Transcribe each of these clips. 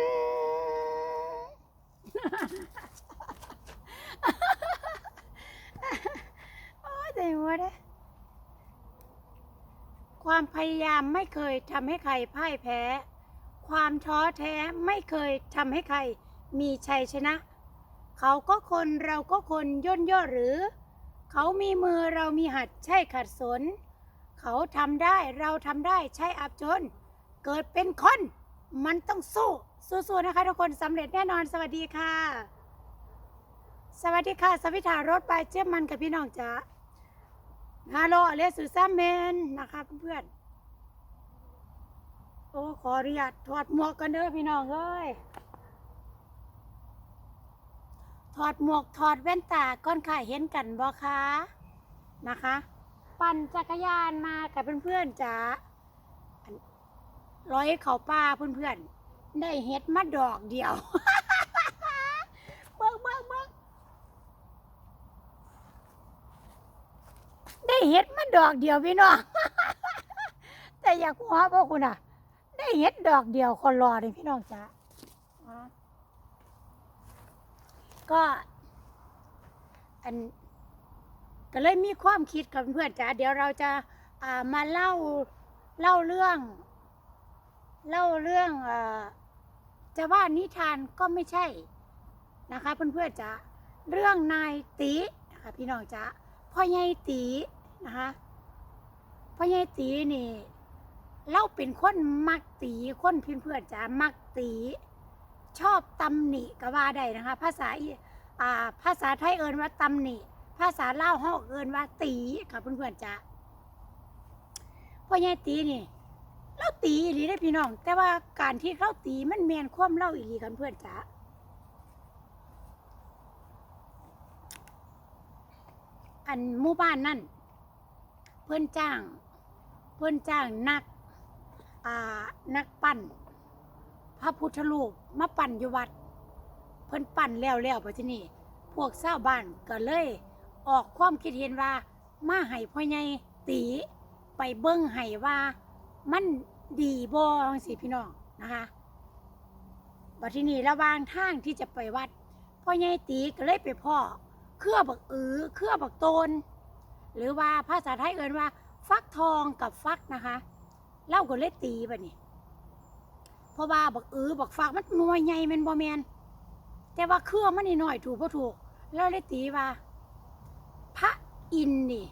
นโอ้ยใจหัวเด้ความพยายามไม่เคยทำให้ใครพ่ายแพ้ ความท้อแท้ไม่เคยทำให้ใครมีชัยชนะ เขาก็คนเราก็คนย่นย่อหรือ เขามีมือเรามีหัดใช่ขัดสน เขาทำได้เราทำได้ใช่อับจน เกิดเป็นคน มันต้องสู้ สู้ๆนะคะทุกคนสำเร็จแน่นอนสวัสดีค่ะ สวัสดีค่ะ สวิถารถไปเจี๊ยบมันกับพี่น้องจ๋าฮัลโหลเลสุซ่าเมนนะคะเพื่อนๆโอ้ขออนุญาตถอดหมวกกันเด้อพี่น้องเอ้ยถอดหมวกถอดแว่นตาก้อนข่ายเห็นกันบ่คะนะคะ ปั่นจักรยานมากับเพื่อนๆจ๋าร้อยเขาป่าเพื่อนๆ ได้เฮ็ดมาดอกเดียวเบิ่งเบิ่งเบิ่งได้เฮ็ดมาดอกเดียวพี่น้องแต่อยากหัวพวกคุณอะ ได้เฮ็ดดอกเดียวคนรอเลยพี่น้องจ๋าก็ อันก็เลยมีความคิดกับเพื่อนจ๋าเดี๋ยวเราจะอ่ามาเล่าเล่าเรื่อง เล่าเรื่องเออ จะว่านิทานก็ไม่ใช่นะคะเพื่อนๆจ๋าเรื่องนายตีนะคะพี่น้องจ๋าพ่อใหญ่ตีนะคะพ่อใหญ่ตีนี่เล่าเป็นคนมักตีคนเพื่อนๆจ๋ามักตีชอบตำหนิก็ว่าได้นะคะ ภาษาอ่าภาษาไทยเอินว่าตำหนิ ภาษาเล่าวฮอกเอินว่าตีค่ะเพื่อนๆจะพ่อใหญ่ตีนี่ เล่าตีอีหลีได้อพี่น้อง แต่ว่าการที่เขาตีมันแมนความเล่าอีหลีกันเพื่อนจ้ะอันหมู่บ้านนั่นเพื่อนจ้าง เพื่อนจ้างนักอ่านักปั้น พระพุทธรูปมาปั่นอยู่วัด เพิ่นปั่นแล้วแล้วไปที่นี่พวกชาวบ้านก็เลย ออกความคิดเห็นว่า มาให้พ่อใหญ่ตีไปเบิ้งให้ว่า มัน ดีบ่จังซี่พี่น้องนะคะบัดทีนี้ระหว่างทางที่จะไปวัดพ่อใหญ่ตีก็เลยไปพ่อเครือบักอือเครือบักโตน หรือว่าภาษาไทยเอิ้นว่า ฟักทองกับฟักนะคะเล่าก็เลยตีบัดนี้เพราะว่าบักเออบักฝากมันหน่วยใหญ่แมันบ่แมนแต่ว่าเครือมันนี่น้อยถูกบ่ถูกแล้วเลยตีว่า พระอินนี่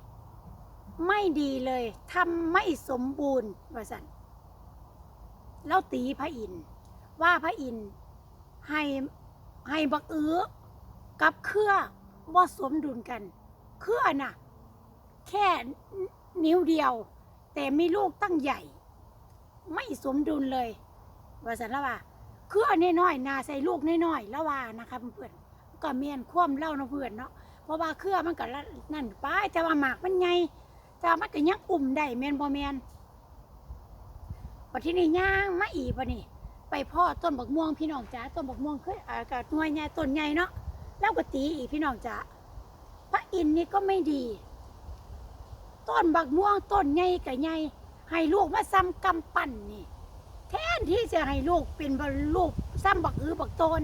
ไม่ดีเลยทำไม่สมบูรณ์ว่าสัน แล้วตีพระอินทร์ว่าพระอินทร์ให้ให้บักเอ้อกับเครือบ่สมดุลกัน เครือน่ะ แค่นิ้วเดียว แต่มีลูกตั้งใหญ่ ไม่สมดุลเลย ว่าสันละว่าคืออันน้อยๆนาใส่ลูกน้อยๆล้วว่านะคะเพื่อนก็เมียนคว่ำเล่าเนะเพื่อนเนาะเพราะว่าเครือมันก็นั่นไปแต่ว่าหมากมันใหญ่แต่ว่ามันก็ยังอุ่มได้เมียนบ่เมียน ปที่นี่ย่างมาอีกปะนี่ไปพ่อต้นบักม่วงพี่น้องจ๋าต้นบักม่วงเคืออ่ากับหน่วยใหญ่ต้นใหญ่เนาะแล้วก็ตีอีกพี่น้องจ๋าพระอินทร์นี่ก็ไม่ดี ต้นบักม่วงต้นใหญ่กับใหญ่ให้ลูกมาซ้ำกำปั้นนี่ แทนที่จะให้ลูกเป็นบลูกซ้ำบักอือบักตน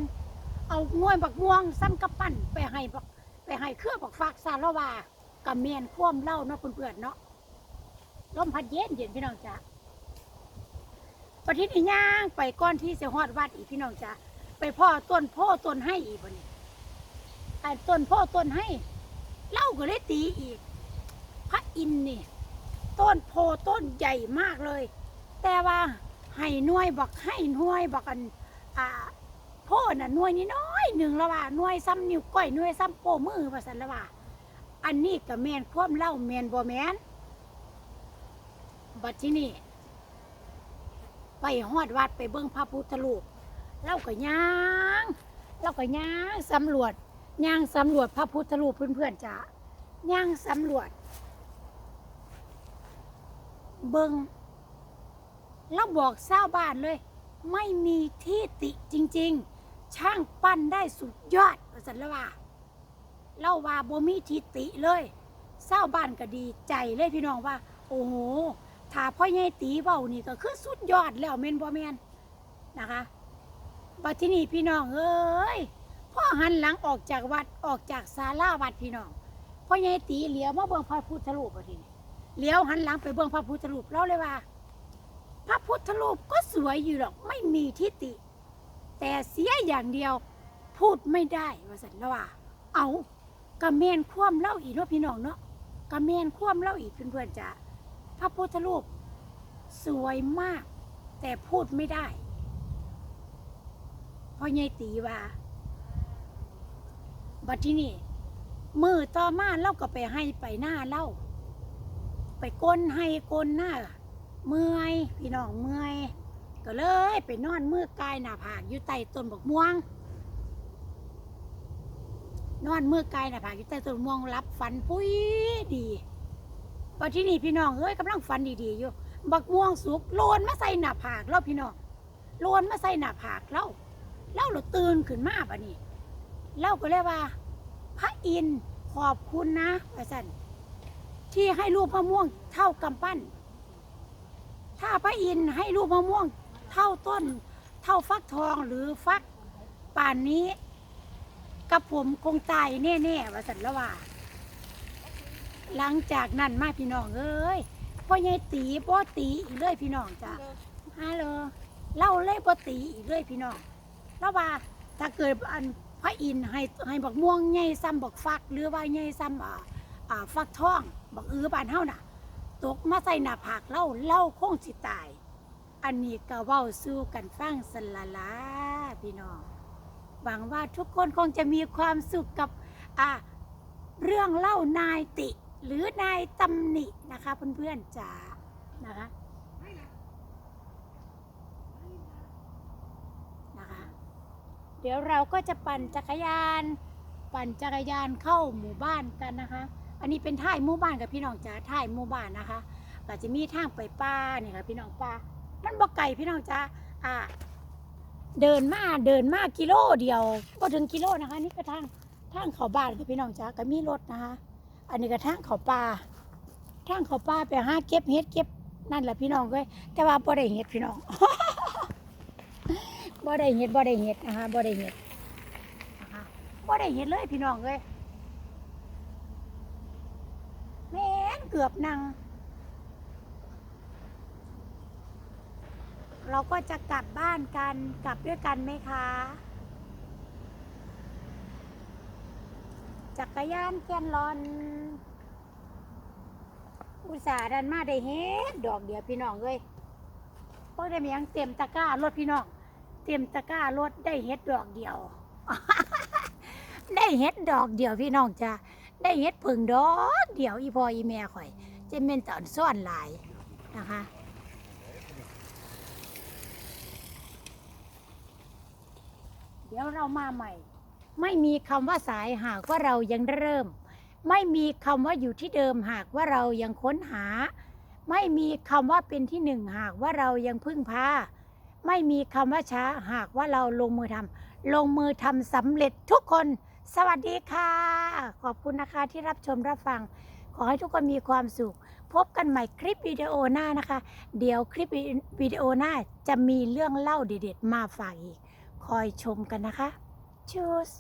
เอาง่วยบักม่วงซ้ำกระปั้นไปให้บักไปให้เครื่องบักฟากซาละวากับเมียนคว่ำเล่าเนาะเพื่อนๆเนาะลมพัดเย็นเย็นพี่น้องจ้ะ ปฏิทินย่างไปก้อนที่เสียฮอดวัดอีกพี่น้องจ้ะไปพ่อต้นพ่อต้นให้อีกวันนี้ไอ้ต้นพ่อต้นให้เล่าก็เลยตีอีก พระอินนี่ ต้นโพต้นใหญ่มากเลย แต่ว่าให้หน่วยบักให้หน่วยบักอันอ่าโพ่น่ะหน่วยนี้น้อยหนึ่งล้วว่าหน่วยซ้ำนิ้วก้อยหน่วยซ้ำโป้มือว่าสันล้วว่าอันนี้ก็แมนความเล่าแมนบ่แมนบัดที่นี่ ไปฮอดวัดไปเบิ่งพระพุทธรูปเล่าก็ย่างเล่าก็ย่างสำรวจย่างสำรวจพระพุทธรูปเพื่อนๆจ้าย่างสำรวจ เบิ่งแล้วบอกเศร้าบ้านเลย ไม่มีที่ติจริง ๆ ช่างปั้นได้สุดยอดว่าสันละว่าเล่าว่าบ่มีทิติเลยเศร้าบ้านก็ดีใจเลยพี่น้องว่า โอ้โห ถ้าพ่อใหญ่ตีเบานี่ก็คือสุดยอดแล้วเมนบ่แมนนะคะบัดที่นี่พี่น้องเอ้ยพ่อหันหลังออกจากวัดออกจากศาลาวัดพี่น้องพ่อใหญ่ตีเหลียวมาเบิ่งพระพุทธรูปบัดทีนี้เหลียวหันหลังไปเบิ่งพระพุทธรูปเราเลยว่า พระพุทธรูปก็สวยอยู่หรอกไม่มีทิฏฐิแต่เสียอย่างเดียวพูดไม่ได้ว่าสันแล้วว่า เอากระเมนคว่ำเล่าอีกเนาะพี่น้องเนาะกระเมนคว่ำเล่าอีกเพื่อนๆจ้ะ พระพุทธรูปสวยมาก แต่พูดไม่ได้พราะยายตีว่า บัดที่นี่มือต่อมาเล่าก็ไปให้ไปหน้าเล่า ไปก้นให้ก้นหน้าเมื่อยพี่น้องเมื่อยก็เลยไปนอนมือกายหน้าผากอยู่ใต้ต้นบกม่วง นอนมือกายหน้าผากอยู่ใต้ต้นม่วงรับฝันปุ้ยดี พอที่นี่พี่น้องเอ้ยกำลังฝันดีๆอยู่ บักม่วงสุกโลนมาใส่หน้าผากเราพี่น้องโลนมาใส่หน้าผากเราเล่าเราตื่นขึ้นมาปะนี่เล่าก็เลยว่า พระอินทร์ขอบคุณนะพระสันที่ให้ลูกมะม่วงเท่ากำปั้น ถ้าพระอินทร์ให้ลูกมะม่วงเท่าต้น เท่าฟักทองหรือฟักป่านนี้ กับผมคงตายแน่ๆว่าสันละว่า หลังจากนั้นมาพี่น้องเอ้ยพ่อใหญ่ตีพ่อตีอีกเลยพี่น้องจ้ะฮัลโหลเล่าเลยพ่อตีอีกเลยพี่น้องแล้วว่าถ้าเกิดอันพระอินทร์ให้ให้บักม่วงใหญ่ซ้ำบักฟักหรือว่าใหญ่ซ้ำอ่าอ่าฟักทองบักเอือบานเฮาน่ะ ตกมาใส่หน้าผากเล่าเล่าคงสิตาย อันนี้ก็เว้าสู้กันฟังสละลาพี่น้องหวังว่าทุกคนคงจะมีความสุขกับอ่าเรื่องเล่านายติ หรือนายตำหนินะคะเพื่อนๆจ๋านะคะนะคะ เดี๋ยวเราก็จะปั่นจักรยาน ปั่นจักรยานเข้าหมู่บ้านกันนะคะ อันนี้เป็นท่ายหมู่บ้านกับพี่น้องจ๋าท่ายหมู่บ้านนะคะก็จะมีทางไปป่าเนี่ยค่ะพี่น้องป่ามันบ่ไกลพี่น้องจ๋าอ่าเดินมาเดินมากิโลเดียวก็ถึงกิโลนะคะ นี่ก็ทางทางเขาบ้านค่ะพี่น้องจ๋าก็มีรถนะคะ อันนี้ก็ทางเขาป่าทางเขาป่าไปหาเก็บเห็ดเก็บนั่นแหละพี่น้องเว้ยแต่ว่าบ่ได้เห็ดพี่น้องบ่ได้เห็ดบ่ได้เห็ดนะคะบ่ได้เห็ดนะคะบ่ได้เห็ดเลยพี่น้องเว้ยแม่นเกือบนั่งเราก็จะกลับบ้านกันกลับด้วยกันไหมคะ จักรยานแกนลอน อุตส่าห์ดันมาได้เฮ็ดดอกเดียวพี่น้องเอ้ยเพราะได้มียังเต็มตะกร้ารถพี่น้อง เต็มตะกร้ารถได้เฮ็ดดอกเดียว ได้เฮ็ดดอกเดียวพี่น้องจ้ะได้เฮ็ดผึ่งดอกเดียวอีพออีแม่ข่อยจะเป็นตอนซ่อนหลายนะคะเดี๋ยวเรามาใหม่ ไม่มีคำว่าสายหากว่าเรายังเริ่ม ไม่มีคำว่าอยู่ที่เดิมหากว่าเรายังค้นหา ไม่มีคำว่าเป็นที่หนึ่งหากว่าเรายังพึ่งพาไม่มีคำว่าช้าหากว่าเราลงมือทำลงมือทำสำเร็จทุกคน สวัสดีค่ะ ขอบคุณนะคะที่รับชมรับฟัง ขอให้ทุกคนมีความสุข พบกันใหม่คลิปวิดีโอหน้านะคะ เดี๋ยวคลิปวิดีโอหน้าจะมีเรื่องเล่าเด็ดๆมาฝากอีก คอยชมกันนะคะ Tschüss